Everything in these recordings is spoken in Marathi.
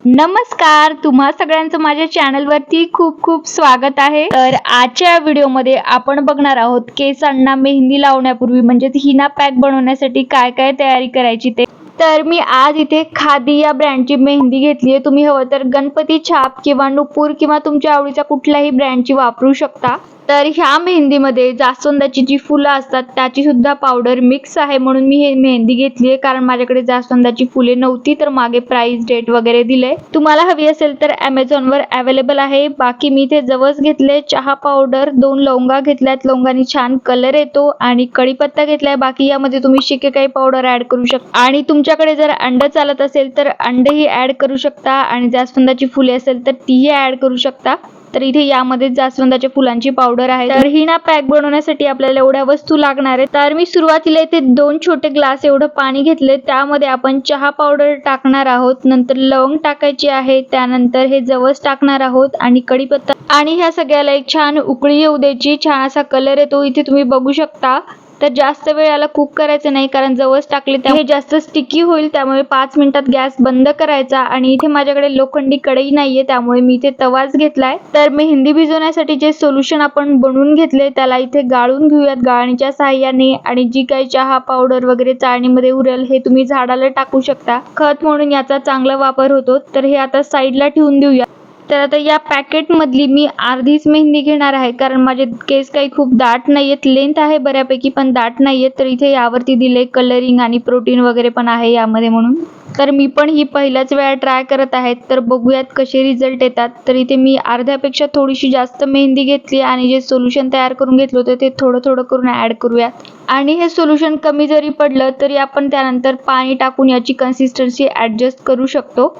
नमस्कार तुम्हा सगळ्यांचं माझ्या चॅनलवरती खूप खूप स्वागत आहे. तर आजच्या व्हिडिओमध्ये आपण बघणार आहोत केसांना मेहंदी लावण्यापूर्वी म्हणजेच हिना पॅक बनवण्यासाठी काय काय तयारी करायची ते. तर मी आज इथे खादी या ब्रँडची मेहंदी घेतली आहे. तुम्ही हवं तर गणपती छाप किंवा नुपूर किंवा तुमच्या आवडीचा कुठल्याही ब्रँडची वापरू शकता. तर ह्या मेहंदीमध्ये जास्वंदाची जी फुलं असतात त्याची सुद्धा पावडर मिक्स आहे म्हणून मी हे मेहंदी घेतली आहे. कारण माझ्याकडे जास्वंदाची फुले नव्हती तर मागे प्राइस डेट वगैरे दिले तुम्हाला हवी असेल तर ॲमेझॉनवर अवेलेबल आहे. बाकी मी इथे जवळच घेतले चहा पावडर दोन लवंगा घेतल्यात. लवंगानी छान कलर येतो आणि कढीपत्ता घेतलाय. बाकी यामध्ये तुम्ही शिकेकाई पावडर ऍड करू शकता आणि तुमच्याकडे जर अंड चालत असेल तर अंडही ऍड करू शकता. आणि जास्वंदाची फुले असेल तर तीही ऍड करू शकता. तर इथे यामध्ये जास्वंदाच्या फुलांची पावडर आहे. तर ही ना पॅक बनवण्यासाठी आपल्याला एवढ्या वस्तू लागणार आहे तर मी सुरुवातीला इथे दोन छोटे ग्लास एवढं पाणी घेतले. त्यामध्ये आपण चहा पावडर टाकणार आहोत. नंतर लवंग टाकायची आहे. त्यानंतर हे जवस टाकणार आहोत आणि कढीपत्ता. आणि ह्या सगळ्याला एक छान उकळी येऊ द्यायची. छान असा कलर येतो. इथे तुम्ही बघू शकता. तर जास्त वेळ याला कुक करायचं नाही कारण जवस टाकले तर हे जास्त स्टिकी होईल त्यामुळे पाच मिनिटात गॅस बंद करायचा. आणि इथे माझ्याकडे लोखंडी कढई नाहीये त्यामुळे मी इथे तवाच घेतलाय. तर मेहंदी भिजवण्यासाठी जे सोल्युशन आपण बनवून घेतले त्याला इथे गाळून घेऊयात. गाळणीच्या साहाय्याने आणि जी काही चहा पावडर वगैरे चाळणीमध्ये उरेल हे तुम्ही झाडाला टाकू शकता. खत म्हणून याचा चांगला वापर होतो. तर हे आता साईडला ठेवून देऊया. तर आता या पॅकेटमधली मी अर्धीच मेहंदी घेणार आहे. कारण माझे केस काही खूप दाट नाही आहेत लेंथ आहे बऱ्यापैकी पण दाट नाही आहेत तर इथे यावरती दिले कलरिंग आणि प्रोटीन वगैरे पण आहे यामध्ये म्हणून. तर मी पण ही पहिल्याच वेळा ट्राय करत आहे. तर बघूयात कसे रिझल्ट येतात. तर इथे मी अर्ध्यापेक्षा थोडीशी जास्त मेहंदी घेतली आणि जे सोल्युशन तयार करून घेतलं होतं ते थोडं थोडं करून ॲड करूयात. आणि हे सोल्युशन कमी जरी पडलं तरी आपण त्यानंतर पाणी टाकून याची कन्सिस्टन्सी ॲडजस्ट करू शकतो.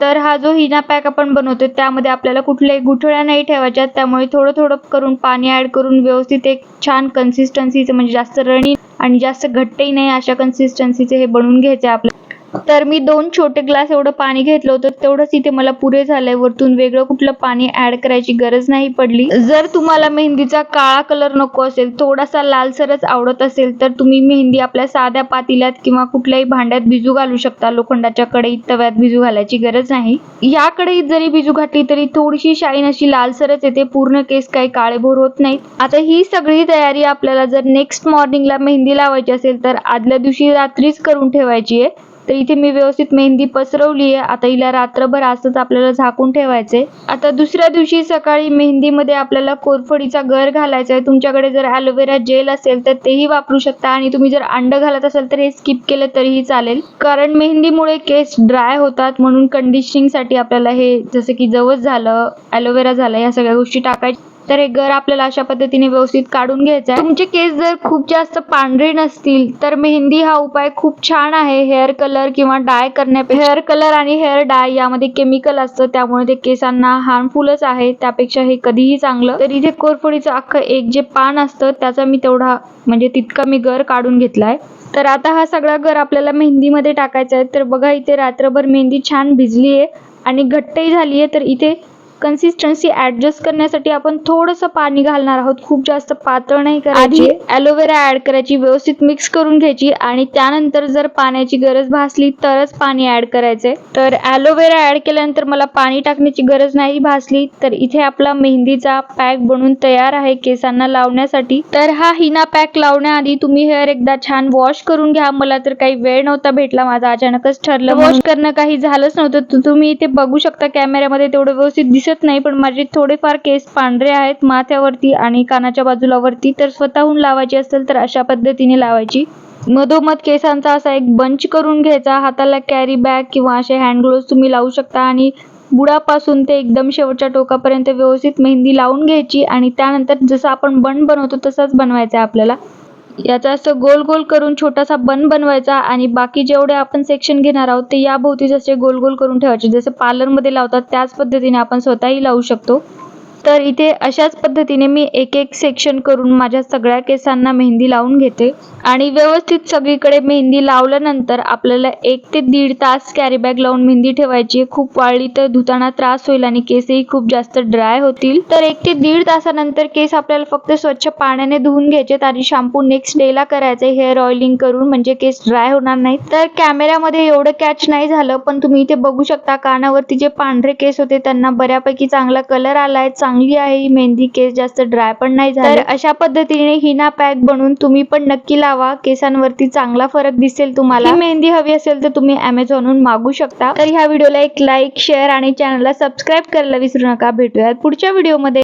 तर हा जो हिना पॅक आपण बनवतो त्यामध्ये आपल्याला कुठल्याही गुठळ्या नाही ठेवायच्या. त्यामुळे थोडं थोडं करून पाणी ॲड करून व्यवस्थित एक छान कन्सिस्टन्सीचं म्हणजे जास्त रणी आणि जास्त घट्टही नाही अशा कन्सिस्टन्सीचे हे बनवून घ्यायचे आपल्याला. तर मी दोन छोटे ग्लास एवढं पाणी घेतलं होतं. तेवढंच इथे मला पुरे झालंय. वरतून वेगळं कुठलं पाणी ऍड करायची गरज नाही पडली. जर तुम्हाला मेहंदीचा काळा कलर नको असेल थोडासा लालसरच आवडत असेल तर तुम्ही मेहंदी आपल्या साध्या पातेल्यात किंवा कुठल्याही भांड्यात भिजू घालू शकता. लोखंडाच्या कढईत तव्यात भिजू घालायची गरज नाही. या कढईत जरी भिजू घातली तरी थोडीशी शाईन अशी लालसरच येते. पूर्ण केस काही काळेभोर होत नाहीत. आता ही सगळी तयारी आपल्याला जर नेक्स्ट मॉर्निंगला मेहंदी लावायची असेल तर आदल्या दिवशी रात्रीच करून ठेवायची आहे. तर इथे मी व्यवस्थित मेहंदी पसरवली आहे. आता हिला रात्रभर असंच आपल्याला झाकून ठेवायचंय. आता दुसऱ्या दिवशी सकाळी मेहंदीमध्ये आपल्याला कोरफडीचा गर घालायचा आहे. तुमच्याकडे जर ॲलोवेरा जेल असेल तर तेही वापरू शकता आणि तुम्ही जर अंड घालत असाल तर हे स्किप केलं तरीही चालेल. कारण मेहंदीमुळे केस ड्राय होतात म्हणून कंडिशनिंगसाठी आपल्याला हे जसं की जवस झालं ॲलोवेरा झालं या सगळ्या गोष्टी टाकायच्या. तर हे गर आपल्याला अशा पद्धतीने व्यवस्थित काढून घ्यायचं आहे. तुमचे केस जर खूप जास्त पांढरे नसतील तर मेहंदी हा उपाय खूप छान आहे. हेअर कलर किंवा डाय करण्यापेक्षा. हेअर कलर आणि हेअर डाय यामध्ये केमिकल असतं त्यामुळे ते केसांना हार्मफुलच आहे. त्यापेक्षा हे कधीही चांगलं. तर इथे कोरफडीचं अख्खं एक जे पान असतं त्याचा मी तेवढा म्हणजे तितका मी गर काढून घेतलाय. तर आता हा सगळा गर आपल्याला मेहंदीमध्ये टाकायचा आहे. तर बघा इथे रात्रभर मेहंदी छान भिजली आहे आणि घट्टही झाली आहे तर इथे कन्सिस्टन्सी ऍडजस्ट करण्यासाठी आपण थोडंसं पाणी घालणार आहोत. खूप जास्त पातळ नाही करायची. ॲलोवेरा ऍड करायची व्यवस्थित मिक्स करून घ्यायची आणि त्यानंतर जर पाण्याची गरज भासली तरच पाणी ऍड करायचंय. तर ॲलोवेरा ऍड केल्यानंतर मला पाणी टाकण्याची गरज नाही भासली तर इथे आपला मेहंदीचा पॅक बनवून तयार आहे केसांना लावण्यासाठी. तर हा हिना पॅक लावण्याआधी तुम्ही हेअर एकदा छान वॉश करून घ्या. मला तर काही वेळ नव्हता भेटला माझा अचानकच ठरलं वॉश करणं काही झालंच नव्हतं. तुम्ही इथे बघू शकता कॅमेऱ्यामध्ये तेवढं व्यवस्थित दिसत दिसत नाही पण माझे थोडेफार केस पांढरे आहेत माथ्यावरती आणि कानाच्या बाजूला वरती तर स्वतःहून लावायची असेल तर अशा पद्धतीने लावायची. मधोमध केसांचा असा एक बंच करून घ्यायचा. हाताला कॅरी बॅग किंवा असे हँड ग्लोव्ह तुम्ही लावू शकता आणि बुडापासून ते एकदम शेवटच्या टोकापर्यंत व्यवस्थित मेहंदी लावून घ्यायची आणि त्यानंतर जसं आपण बन बनवतो तसंच बनवायचं आहे आपल्याला. याचा असं गोल गोल करून छोटासा बन बनवायचा आणि बाकी जेवढे आपण सेक्शन घेणार आहोत ते या भोवती जसे गोल गोल करून ठेवायचे. जसं पार्लरमध्ये लावतात त्याच पद्धतीने आपण स्वतःही लावू शकतो. तर इथे अशाच पद्धतीने मी एक एक सेक्शन करून माझ्या सगळ्या केसांना मेहंदी लावून घेते. आणि व्यवस्थित सगळीकडे मेहंदी लावल्यानंतर आपल्याला एक ते दीड तास कॅरी बॅग लावून मेहंदी ठेवायची खूप वाळली तर धुताना त्रास होईल आणि केसही खूप जास्त ड्राय होतील. तर एक ते दीड तासानंतर केस आपल्याला फक्त स्वच्छ पाण्याने धुवून घ्यायचे आणि शॅम्पू नेक्स्ट डेला करायचे हेअर ऑइलिंग करून म्हणजे केस ड्राय होणार नाही तर कॅमेऱ्यामध्ये एवढं कॅच नाही झालं पण तुम्ही इथे बघू शकता कानावरती जे पांढरे केस होते त्यांना बऱ्यापैकी चांगला कलर आलाय चांगली आहे ही मेहंदी केस जास्त ड्राय पण नाही झाले. तर अशा पद्धतीने हिना पॅक बनवून तुम्ही पण नक्की लावा. केसांवरती चांगला फरक दिसेल तुम्हाला. ही मेहंदी हवी असेल तर तुम्ही अमेझॉनहून मागू शकता. तर ह्या व्हिडिओला एक लाईक शेअर आणि चॅनलला सबस्क्राईब करायला विसरू नका. भेटूयात पुढच्या व्हिडिओमध्ये